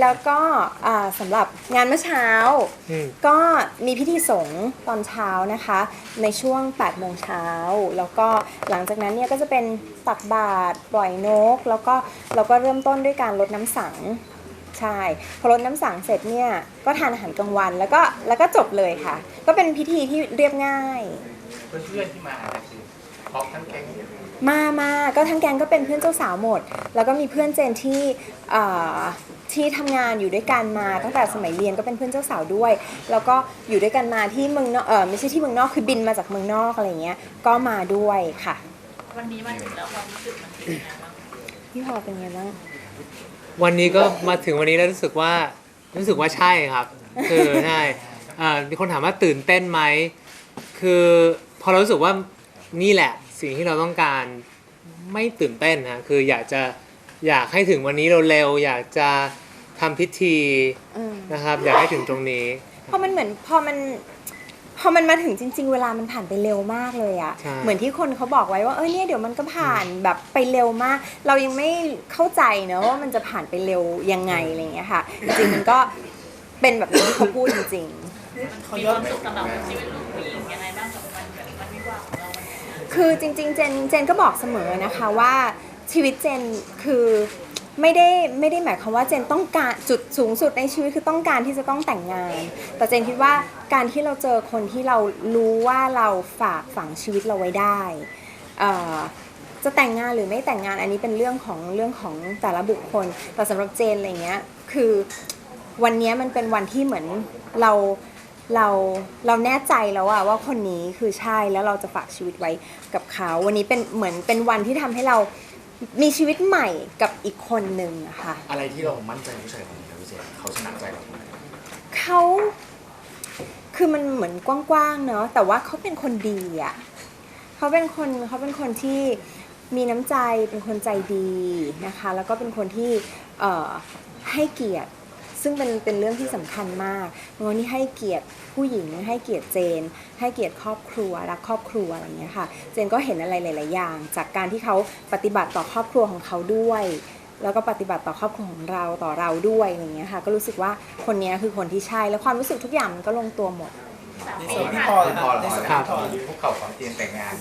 แล้วก็อ่าสำหรับงานเมื่อเช้า อืม ก็มีพิธีสงฆ์ตอนเช้านะคะ ในช่วง8โมงเช้า แล้วก็หลังจากนั้นเนี่ยก็จะเป็นตักบาตรปล่อยนก แล้วก็เราก็เริ่มต้นด้วยการลดน้ำสัง ใช่พอลดน้ำสังเสร็จเนี่ยก็ทานอาหารกลางวันแล้วก็แล้วก็จบเลยค่ะ ก็เป็นพิธีที่เรียบง่าย เพื่อนๆที่มานะคือพร้อมทั้งแก๊ง มามาก็ทั้งแกงก็เป็นเพื่อนเจ้าสาวหมด แล้วก็มีเพื่อนเจนที่เอ่อที่ทำงานอยู่ด้วยกันมาตั้งแต่สมัยเรียนก็เป็นเพื่อนเจ้าสาวด้วย แล้วก็อยู่ด้วยกันมาที่เมืองนอกเออไม่ใช่ที่เมืองนอกคือบินมาจากเมืองนอกอะไรเงี้ยก็มาด้วยค่ะ วันนี้มาถึงแล้วความรู้สึกมันเป็นยังไงบ้างพี่พอเป็นไงบ้างวันนี้ก็มาถึงวันนี้แล้วรู้สึกว่ารู้สึกว่าใช่ครับคือใช่อ่ามีคนถามว่าตื่นเต้นไหมคือพอเรารู้สึกว่านี่แหละ สิ่งที่เราต้องการไม่ตื่นเต้นนะคืออยากจะอยากให้ถึงวันนี้เร็วๆอยากจะทำพิธีอืมนะครับ อยากให้ถึงตรงนี้ พอมันเหมือนพอมันพอมันมาถึงจริง ๆ เวลามันผ่านไปเร็วมากเลยอะใช่ เหมือนที่คนเขาบอกไว้ว่าเออเนี่ยเดี๋ยวมันก็ผ่านแบบไปเร็วมาก เรายังไม่เข้าใจเนอะว่ามันจะผ่านไปเร็วยังไงอะไรอย่างเงี้ยค่ะ จริงๆมันก็เป็นแบบที่เขาพูดจริง ๆ มีความสุขสำหรับชีวิตลูกผู้หญิงยังไงบ้าง คือจริงๆเจนเจนก็บอกเสมอนะคะว่าชีวิตเจนคือไม่ได้ไม่ได้หมายความว่าเจนต้องการจุดสูงสุดในชีวิตคือต้องการที่จะต้องแต่งงาน แต่เจนคิดว่าการที่เราเจอคนที่เรารู้ว่าเราฝากฝังชีวิตเราไว้ได้จะแต่งงานหรือไม่แต่งงานอันนี้เป็นเรื่องของเรื่องของแต่ละบุคคล แต่สำหรับเจนอะไรเงี้ยคือวันนี้มันเป็นวันที่เหมือนเรา เราเราแน่ใจแล้วอะว่าคนนี้คือใช่แล้วเราจะฝากชีวิตไว้กับเขา วันนี้เป็นเหมือนเป็นวันที่ทำให้เรามีชีวิตใหม่กับอีกคนหนึ่งอะค่ะ อะไรที่เรามั่นใจในผู้ชายคนนี้ครับพี่เจเขาชนะใจเราไหมเขาคือมันเหมือนกว้างๆเนาะแต่ว่าเขาเป็นคนดีอะเขาเป็นคนเขาเป็นคนที่มีน้ำใจเป็นคนใจดีนะคะ แล้วก็เป็นคนที่เอ่อให้เกียรติ ซึ่งเป็นเป็นเรื่องที่สำคัญมากเป็นคนที่ให้เกียรติผู้หญิงให้เกียรติเจน ให้เกียรติครอบครัวรักครอบครัวอะไรอย่างเงี้ยค่ะ เจนก็เห็นอะไรหลาย ๆ อย่าง จากการที่เขาปฏิบัติต่อครอบครัวของเขาด้วย แล้วก็ปฏิบัติต่อครอบครัวของเราต่อเราด้วยอะไรอย่างเงี้ยค่ะ ก็รู้สึกว่าคนเนี้ยคือคนที่ใช่แล้วความรู้สึกทุกอย่างมันก็ลงตัวหมดสามในปีส่วนพี่ผ่านพอเหรอครับในส่วนครัพี่บพอพวกเขาขอเตรียมแต่งงาน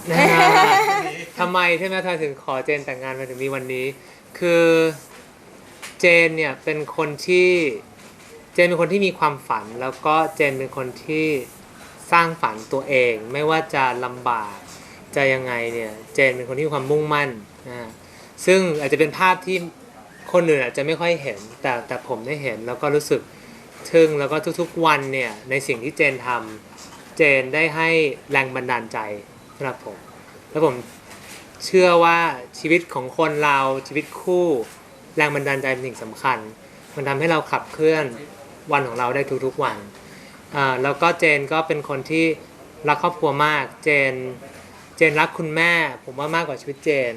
ทำไมใช่ไหมทำไมถึงขอเจนแต่งงานมาถึงมีวันนี้ คือเจนเนี่ยเป็นคนที่เจ นเป็นคนที่มีความฝันแล้วก็เจนเป็นคนที่สร้างฝันตัวเอง ไม่ว่าจะลำบากจะยังไงเนี่ยเจนเป็นคนที่มีความมุ่งมั่นนะซึ่งอาจจะเป็นภาพที่คนอื่นอาจจะไม่ค่อยเห็น แต่แต่ผมได้เห็นแล้วก็รู้สึกทึ่งแล้วก็ทุกๆวันเนี่ยในสิ่งที่เจนทำเจนได้ให้แรงบันดาลใจสำหรับผมแล้วผมเชื่อว่าชีวิตของคนเราชีวิตคู่ แรงบันดาลใจเป็นสิ่งสำคัญ มันทำให้เราขับเคลื่อน วันของเราได้ทุกๆวันอ่าแล้วก็เจนก็เป็นคนที่รักครอบครัวมากเจนเจนรักคุณแม่ ผมว่ามากกว่าชีวิตเจน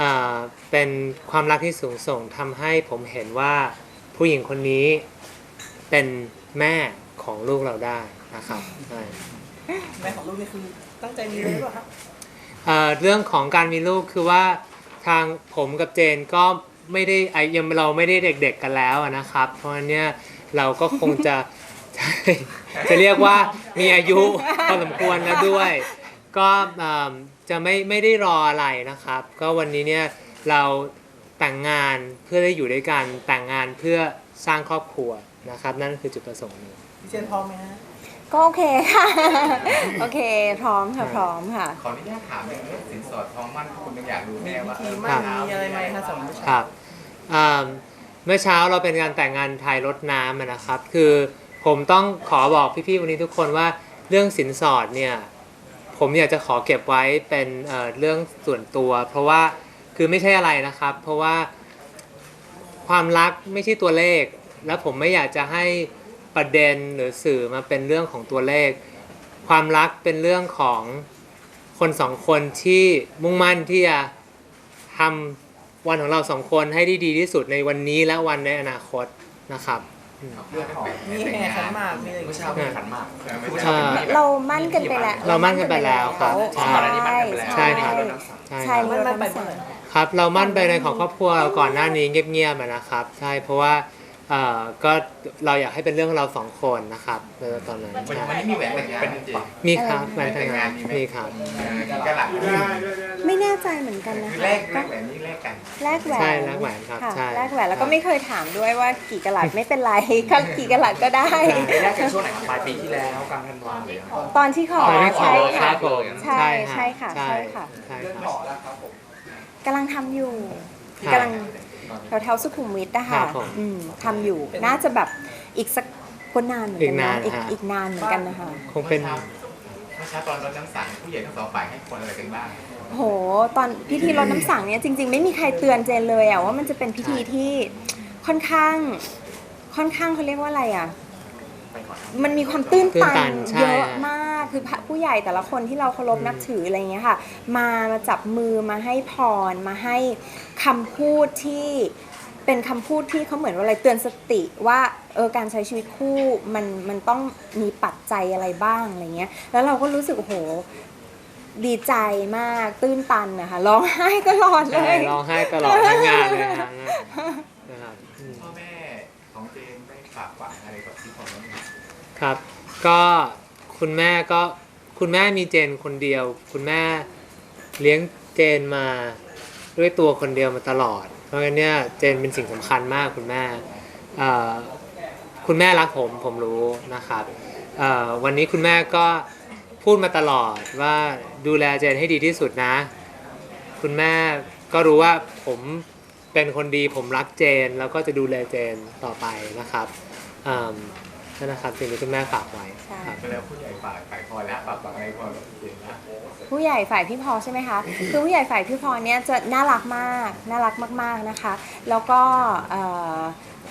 อ่าเป็นความรักที่สูงส่งทำให้ผมเห็นว่าผู้หญิงคนนี้เป็นแม่ของลูกเราได้นะครับใช่แม่ของลูกนี่คือตั้งใจมีเลยหรือเปล่าครับเอ่อเรื่องของการมีลูกคือว่าทางผมกับเจนก็ไม่ได้ไอยังเราไม่ได้เด็กๆกันแล้วอะนะครับ เพราะฉะนั้นเนี่ย เราก็คงจะใช่จะเรียกว่ามีอายุพอสมควรแล้วด้วย ก็เอิ่มจะไม่ไม่ได้รออะไรนะครับ ก็วันนี้เนี่ยเราแต่งงานเพื่อได้อยู่ด้วยกันแต่งงานเพื่อสร้างครอบครัวนะครับ นั่นคือจุดประสงค์นี้พี่เจนพร้อมไหมฮะก็โอเคค่ะ โอเค พร้อมค่ะพร้อมค่ะ ขออนุญาตถามเรื่องสินสอดทองมั่นคุณยังอยากรู้มีแน่ว่าพิธีเออมั่นมีอะไรไหมคะสำหรับผู้ชายครับอ่า เมื่อเช้าเราเป็นการแต่งงานไทยรถน้ำนะครับ คือผมต้องขอบอกพี่ๆวันนี้ทุกคนว่าเรื่องสินสอดเนี่ยผมอยากจะขอเก็บไว้เป็นเเรื่องส่วนตัว เพราะว่าคือไม่ใช่อะไรนะครับ เพราะว่าความรักไม่ใช่ตัวเลข และผมไม่อยากจะให้ประเด็นหรือสื่อมาเป็นเรื่องของตัวเลข ความรักเป็นเรื่องของคนสองคนที่มุ่งมั่นที่จะทำ วันของเราสองคนให้ได้ดีที่สุดในวันนี้และวันในอนาคตนะครับ เรื่องของมีแห่ขันหมากมีอะไรอย่างเมื่อเงี้ยเช้าเป็นขันหมากเมื่ออ่าเช้าเป็นเรามั่นกันไปแล้วเรามั่นกันไปแล้วครับใช่ใช่ครับใช่ใช่ครับมันมันไปเมื่อไหร่ครับ เรามั่นไปในของครอบครัวเราก่อนหน้านี้เงียบๆอะนะครับ ใช่เพราะว่าเอ่อก็เราอยากให้เป็นเรื่องของเราสองคนนะครับในตอนนั้นวันใช่วันนี้มีแหวนแต่งงานจริง มีครับเออแหวนแต่งงานมีครับก็หลักไม่แน่ใจเหมือนกันนะคือคะแลกแลก็กแหวนนี้แลกกัน แลกแหวนใช่แลกแหวนครับค่ะใช่แลกแหวนแล้วก็ไม่เคยถามด้วยว่ากี่กะลัด ไม่เป็นไรก็กี่กะลัดก็ได้แรกกันช่วงไหนครับปลายปีที่แล้วกลางธันวาหรือยังตอนที่ขอตอนที่ขอใช่คค่ะรับผมใช่ใช่ค่ะใช่ใช่ค่ะ ใช่ครับ กำลังทำอยู่ครับ กำลัง แถวแถวๆสุขุมวิทนะครัคะบผมอืมทำอยู่น่าจะแบบอีกสักก็นานเหมือนกันนะอีอีกกนานฮะ อีกนานเหมือนกันนะคะ คงเป็น เมื่อเช้าตอนรดน้ำสังผู้ใหญ่ทั้งสองฝ่ายให้คนอะไรกันบ้าง โห ตอนพิธีรดน้ำสังเนี่ยจริง ๆ ไม่มีใครเตือนเจนเลยอะว่ามันจะเป็นพิธีที่ค่อนข้าง ค่อนข้างเขาเรียกว่าอะไรอะมันมีความตื้นตื้นตัตันนใช่เยอะมาก คือพระผู้ใหญ่แต่ละคนที่เราเคารพนับถืออะไรอย่างเงี้ยค่ะ มามาจับมือมาให้พรมาให้คำพูดที่เป็นคำพูดที่เขาเหมือนว่าอะไรเตือนสติว่าเออการใช้ชีวิตคู่มันมันต้องมีปัจจัยอะไรบ้างอะไรเงี้ย แล้วเราก็รู้สึกโอ้โหดีใจมากตื้นตันนะคะร้องไห้ตลอดเลใช่ยร้องไห้ตลอดทั้งงานเลยนะนะครับอืมพ่อแม่ของเจนได้ฝากฝังอะไรกับพี่พอไหมครับ ก็ คุณแม่ก็คุณแม่มีเจนคนเดียว คุณแม่เลี้ยงเจนมาด้วยตัวคนเดียวมาตลอด เพราะงั้นเนี่ยเจนเป็นสิ่งสำคัญมากคุณแม่คุณแม่รักผมผมรู้นะครับวันนี้คุณแม่ก็พูดมาตลอดว่าดูแลเจนให้ดีที่สุดนะ คุณแม่ก็รู้ว่าผมเป็นคนดีผมรักเจน แล้วก็จะดูแลเจนต่อไปนะครับ นั่นนะครับสิ่งที่คุณแม่ฝากไว้ครับก็แล้วผู้ใหญ่ฝ่ายฝ่ายพอแล้วฝากฝังอะไรพอกับเจนนะผู้ใหญ่ฝ่ายพี่พอใช่ไหมคะ คือผู้ใหญ่ฝ่ายพี่พอเนี่ยจะน่ารักมาก น่ารักมากๆนะคะ แล้วก็เอ่อ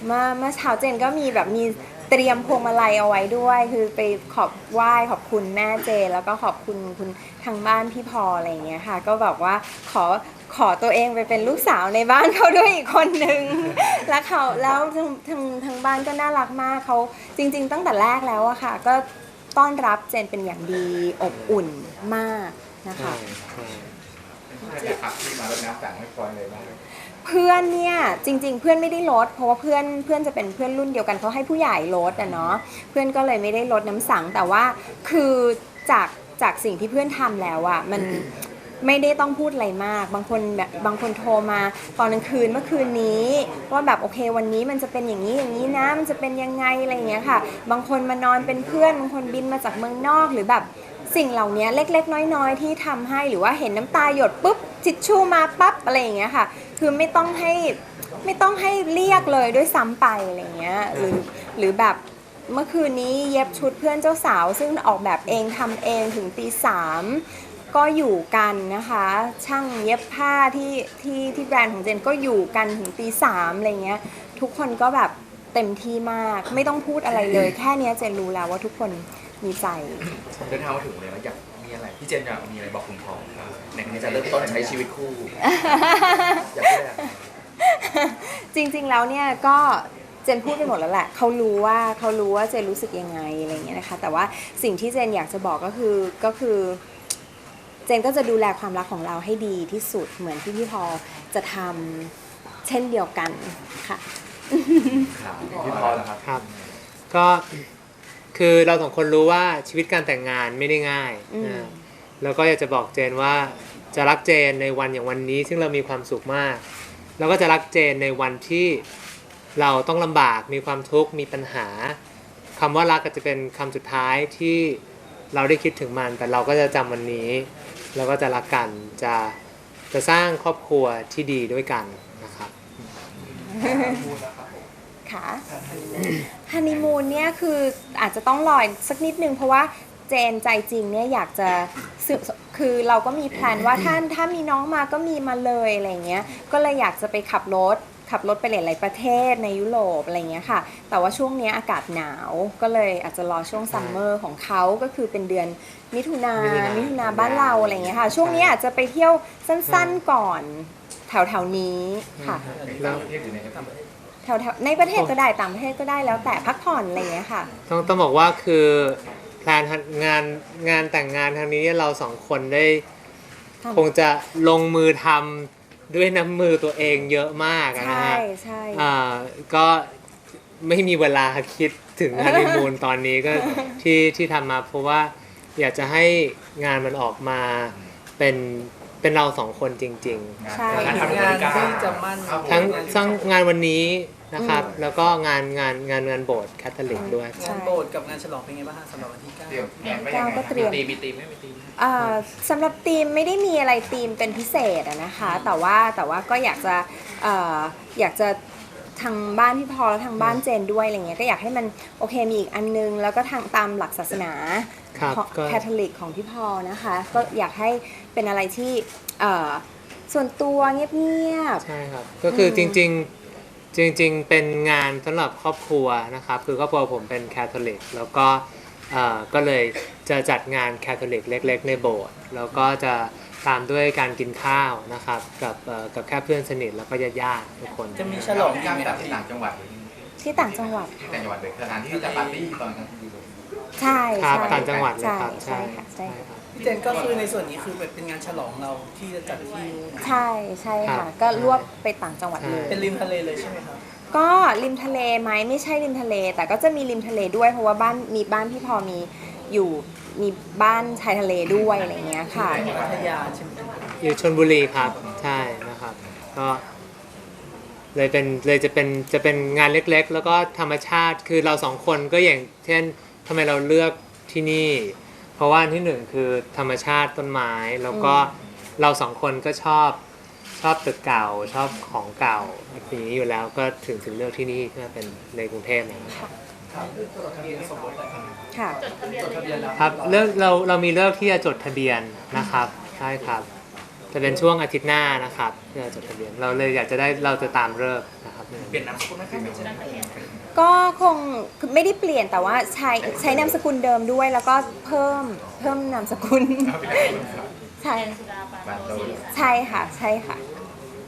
เมื่อเมื่อเช้าเจนก็มีแบบมีเตรียมพวงมาลัยเอาไว้ด้วย คือไปขอบไหว้ขอบคุณแม่เจนแล้วก็ขอบคุณคุณทางบ้านพี่พออะไรอย่างเงี้ยค่ะ ก็แบบว่าขอ ขอตัวเองไปเป็นลูกสาวในบ้านเขาด้วยอีกคนนึง แล้วเขาแล้วทางทางทางบ้านก็น่ารักมากเขาจริง ๆ ตั้งแต่แรกแล้วอะค่ะ ก็ต้อนรับเจนเป็นอย่างดีอบอุ่นมากนะคะใช่ใช่เพื่อนนะครับที่มารดน้ำสังให้พรอะไรบ้างเพื่อนเนี่ยจริง ๆ เพื่อนไม่ได้ลดเพราะว่าเพื่อนเพื่อนจะเป็นเพื่อนรุ่นเดียวกันเขาให้ผู้ใหญ่ลดอะเนาะเพื่อนก็เลยไม่ได้ลดน้ำสังแต่ว่าคือจากจากสิ่งที่เพื่อนทำแล้วอะมัน ไม่ได้ต้องพูดอะไรมาก บางคนแบบบางคนโทรมาตอนกลางคืนเมื่อคืนนี้ว่าแบบโอเควันนี้มันจะเป็นอย่างนี้อย่างนี้นะมันจะเป็นยังไงอะไรอย่างเงี้ยค่ะ บางคนมานอนเป็นเพื่อนบางคนบินมาจากเมืองนอกหรือแบบสิ่งเหล่านี้เล็ก ๆ น้อย ๆ ที่ทำให้หรือว่าเห็นน้ำตาหยดปุ๊บทิชชู่มาปั๊บอะไรอย่างเงี้ยค่ะ คือไม่ต้องให้ไม่ต้องให้เรียกเลยด้วยซ้ำไปอะไรเงี้ยหรือหรือแบบเมื่อคืนนี้เย็บชุดเพื่อนเจ้าสาว ซึ่งออกแบบเองทำเองถึงตีสาม ก็อยู่กันนะคะ ช่างเย็บผ้าที่ที่ที่แบรนด์ของเจนก็อยู่กันถึงตีสามอะไรเงี้ย ทุกคนก็แบบเต็มที่มาก ไม่ต้องพูดอะไรเลย แค่เนี้ยเจนรู้แล้วว่าทุกคนมีใจ เดินทางมาถึงเลยแล้วอยากมีอะไรพี่เจนอยากมีอะไรบอกคุณพ่อในการจะเริ่มต้นใช้ชีวิตคู่อยากพูดอะไรจริงๆแล้วเนี่ยก็เจนพูดไปหมดแล้วแหละเขารู้ว่าเขารู้ว่าเจนรู้สึกยังไงอะไรอย่างเงี้ยนะคะ แต่ว่าสิ่งที่เจนอยากจะบอกก็คือก็คือ เจนก็จะดูแลความรักของเราให้ดีที่สุดเหมือนที่พี่พอจะทำเช่นเดียวกันค่ะ พี่พอแล้วครับ ครับ ก็คือเราสองคนรู้ว่าชีวิตการแต่งงานไม่ได้ง่ายอืม นะแล้วก็อยากจะบอกเจนว่าจะรักเจนในวันอย่างวันนี้ ซึ่งเรามีความสุขมาก แล้วก็จะรักเจนในวันที่เราต้องลำบากมีความทุกข์มีปัญหาคำว่ารักก็จะเป็นคำสุดท้ายที่เราได้คิดถึงมัน แต่เราก็จะจำวันนี้ แล้วก็จะรักกันจะจะสร้างครอบครัวที่ดีด้วยกันนะครับค่ะฮันนีมูนเนี่ยคืออาจจะต้องรออีกสักนิดนึงเพราะว่าเจนใจจริงเนี่ยอยากจะคือเราก็มีแพลนว่าถ้าถ้ามีน้องมาก็มีมาเลยอะไรเงี้ยก็เลยอยากจะไปขับรถ ขับรถไปหลายๆประเทศในยุโรปอะไรเงี้ยค่ะ แต่ว่าช่วงเนี้ยอากาศหนาวก็เลยอาจจะรอช่วงซัมเมอร์ของเขาก็คือเป็นเดือนมิถุนามิถุนามิมิถุนาบ้านเราอะไรเงี้ยค่ะ ช่วงนี้อาจจะไปเที่ยวสั้นๆก่อนแถวๆนี้ค่ะในต่างประเทศหรือในประเทศแถวๆในประเทศก็ได้ต่างประเทศก็ได้แล้วแต่พักผ่อนอะไรอย่างเงี้ยค่ะ ต้องต้องบอกว่าคือแพลนงานงานแต่งงานครั้งนี้เราสองคนได้ทำคงจะลงมือทำ ด้วยน้ำมือตัวเองเยอะมากอะนะใช่ฮะใช่อ่าก็ไม่มีเวลาคิดถึงฮันนีมูนตอนนี้ก็ที่ที่ทำมาเพราะว่าอยากจะให้งานมันออกมาเป็น เป็นเราสองคนจริงๆใช่ งานที่จะมั่นทั้งสร้างงานวันนี้นะครับ แล้วก็งานงานงานงานโบสถ์แคทอลิกด้วย งานโบสถ์กับงานฉลองเป็นไงบ้างฮะสำหรับวันที่เก้า เตรียมแผนไว้ยัก้างวไงก็เตรียมตีมีตีมไม่มีตีม อ่าสำหรับทีมไม่ได้มีอะไรทีมเป็นพิเศษอะนะคะ แต่ว่าแต่ว่าก็อยากจะเอ่ออยากจะทางบ้านพี่พอและทางบ้านเจนด้วยอะไรเงี้ยก็อยากให้มันโอเคมีอีกอันนึง แล้วก็ทางตามหลักศาสนา ครับของก็ แคทอลิกของพี่พอนะคะ ก็อยากให้เป็นอะไรที่เอ่อส่วนตัวเงียบ ใช่ครับ ก็คืออม จริงๆจริง ๆ เป็นงานสำหรับครอบครัวนะครับ คือครอบครัวผมเป็นแคทอลิกแล้วก็เอ่อก็เลยจะจัดงานแคทอลิกเล็ก ๆ ในโบสถ์แล้วก็จะตามด้วยการกินข้าวนะครับ กับเอ่อกับแค่เพื่อนสนิทแล้วก็ญาติๆทุกคนจะมีฉลองที่อีกไหมจัดครับที่ต่างจังหวัดๆที่ต่างจังหวัดที่ค่ะ ต่างจังหวัดเลยสถานที่ที่จะปาร์ตี้ตอนกลางคืน ใช่ครับใช่ต่างจังหวัดเลยครับใช่ค่ะใช่คค่ะรับ พี่เจนก็คือในส่วนนี้คือเป็นงานฉลองเราที่จะจัดที่นู่นใช่ใช่ครัค่ะ บก็รวบไปต่างจังหวัดเลย เป็นริมทะเลเลยใช่ไหมครับ ก็ริมทะเลไหมไม่ใช่ริมทะเล แต่ก็จะมีริมทะเลด้วยเพราะว่าบ้านมีบ้านพี่พอมีอยู่มีบ้านชายทะเลด้วยอะไรเงี้ยค่ะพัทยาใช่ไหมอยู่ชนบุรีครับใช่นะครับก็เลยเป็นเลยจะเป็นจะเป็นงานเล็กๆ แล้วก็ธรรมชาติคือเราสองคนก็อย่างเช่น ทำไมเราเลือกที่นี่ เพราะว่าที่หนึ่งคือธรรมชาติต้นไม้แล้วก็เราสองคนก็ชอบชอบตึกเก่าชอบของเก่าอย่างนี้อยู่แล้วก็ถึงถึงเลือกที่นี่ที่มาเป็นในกรุงเทพนะครับค่ะจดทะเบียนเลยครับเลิกเราเรามีเลิกที่จะจดทะเบียนนะครับใช่ครับ จะเป็นช่วงอาทิตย์หน้านะครับที่จะจดทะเบียนเราเลยอยากจะได้เราจะตามเลิกนะครับเปลี่ยนนามสกุลไหมครับพี่เจน ก็คงคือไม่ได้เปลี่ยนแต่ว่าใช้ใช้นามสกุลเดิมด้วย แล้วก็เพิ่มเพิ่มนามสกุลใช่สุดาปานโตศิริสารใช่ค่ะใช่ค่ะ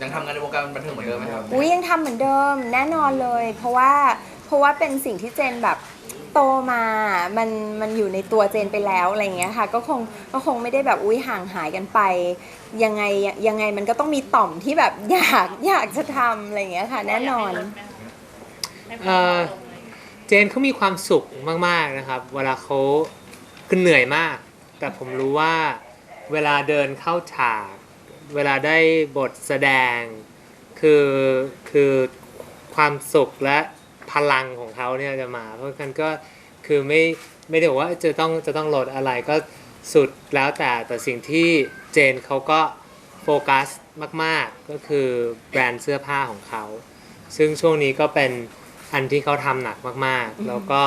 ยังทำงานในวงการบันเทิงเหมือนเดิมไหมครับ อุ้ยยังทำเหมือนเดิมแน่นอนเลย เพราะว่าเพราะว่าเป็นสิ่งที่เจนแบบโตมามันมันอยู่ในตัวเจนไปแล้วอะไรอย่างเงี้ยค่ะ ก็คงก็คงไม่ได้แบบอุ้ยห่างหายกันไป ยังไงยังไงมันก็ต้องมีต่อมที่แบบอยากอยากจะทำอะไรอย่างเงี้ยค่ะ แน่นอนให้ความตรง เลยเจนเขามีความสุขมาก ๆนะครับ เวลาเขาคือเหนื่อยมาก แต่ผมรู้ว่าเวลาเดินเข้าฉาก เวลาได้บทแสดง คือคือความสุขและพลังของเขาเนี่ยจะมา เพราะฉะนั้นก็คือไม่ไม่ได้บอกว่าจะต้องจะต้องโหลดอะไรก็สุดแล้วแต่แต่สิ่งที่เจนเขาก็โฟกัสมาก ๆ ก็คือแบรนด์เสื้อผ้าของเขา ซึ่งช่วงนี้ก็เป็น อันที่เขาทำหนักมากๆ แล้วก็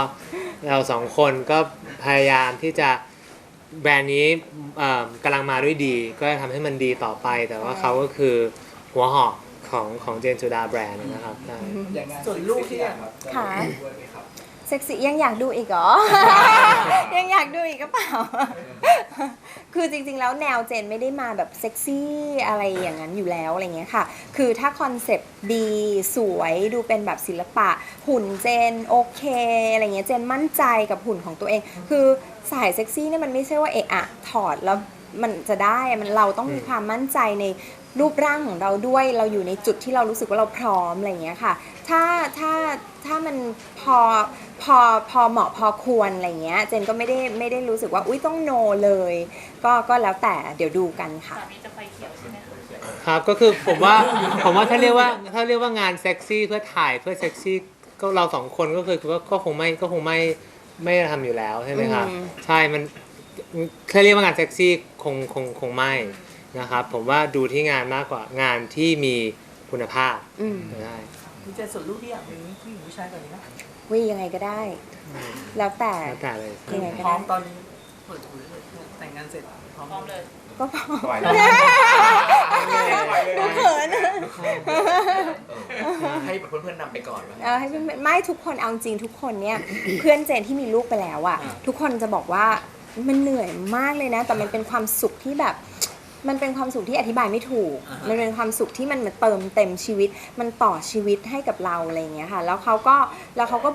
เราสองคนก็พยายามที่จะแบรนด์นี้เอ่อกำลังมาด้วยดี ก็จะทำให้มันดีต่อไป แต่ว่าเขาก็คือหัวหอกของของเจนจูดาแบรนด์นะครับใช่ส่วนลูกที่อยากค่ะ เซ็กซี่ยังอยากดูอีกเหรอ ยังอยากดูอีกก็เปล่า คือจริงๆ แล้วแนวเจนไม่ได้มาแบบเซ็กซี่อะไรอย่างนั้นอยู่แล้วอะไรเงี้ยค่ะ คือถ้าคอนเซปต์ดีสวยดูเป็นแบบศิลปะ หุ่นเจนโอเคอะไรเงี้ยเจนมั่นใจกับหุ่นของตัวเอง คือสายเซ็กซี่เนี่ยมันไม่ใช่ว่าเอะอะถอดแล้วมันจะได้อะมันเราต้องมีความมั่นใจในรูปร่างของเราด้วยเราอยู่ในจุดที่เรารู้สึกว่าเราพร้อมอะไรเงี้ยค่ะ ถ้าถ้าถ้ามันพอ พอพอเหมาะพอควรอะไรเงี้ย เจนก็ไม่ได้ไม่ได้รู้สึกว่าอุ้ยต้องโนเลย ก็ก็แล้วแต่เดี๋ยวดูกันค่ะ สามีจะไฟเขียวใช่ไหมคะครับก็คือผมว่าผมว่าถ้าเรียกว่าถ้าเรียกว่างานเซ็กซี่เพื่อถ่ายเพื่อเซ็กซี่ก็เราสองคนก็คือก็ก็คงไม่ก็คงไม่ไม่ทำอยู่แล้วใช่ไหมครับอืม ใช่มันถ้าเรียกว่างานเซ็กซี่คงคงคงไม่นะครับผมว่าดูที่งานมากกว่างานที่มีคุณภาพอืม ได้พี่เจนส่วนลูกที่อยากมีผู้หญิงผู้ชายก่อนนี้นะ วิยังไงก็ได้ แล้วแต่แล้วแต่เลยยังไงก็พร้อได้มตอนนี้เปิดเผยเลยแต่งงานเสร็จพร้อมพร้อมเลยก็พอปล่อยเลยดูเขิน ให้เพื่อนๆนำไปก่อนว่าเออให้เพื่อนๆไม่ทุกคนเอาจริงทุกคนเนี่ย เพื่อนเจนที่มีลูกไปแล้วอะทุกคนจะบอกว่ามันเหนื่อยมากเลยนะ แต่มันเป็นความสุขที่แบบ มันเป็นความสุขที่อธิบายไม่ถูกมันเป็นความสุขที่มันมาเติมเต็มชีวิต มันต่อชีวิตให้กับเราอะไรอย่างเงี้ยค่ะ แล้วเขาก็ แล้วเขาก็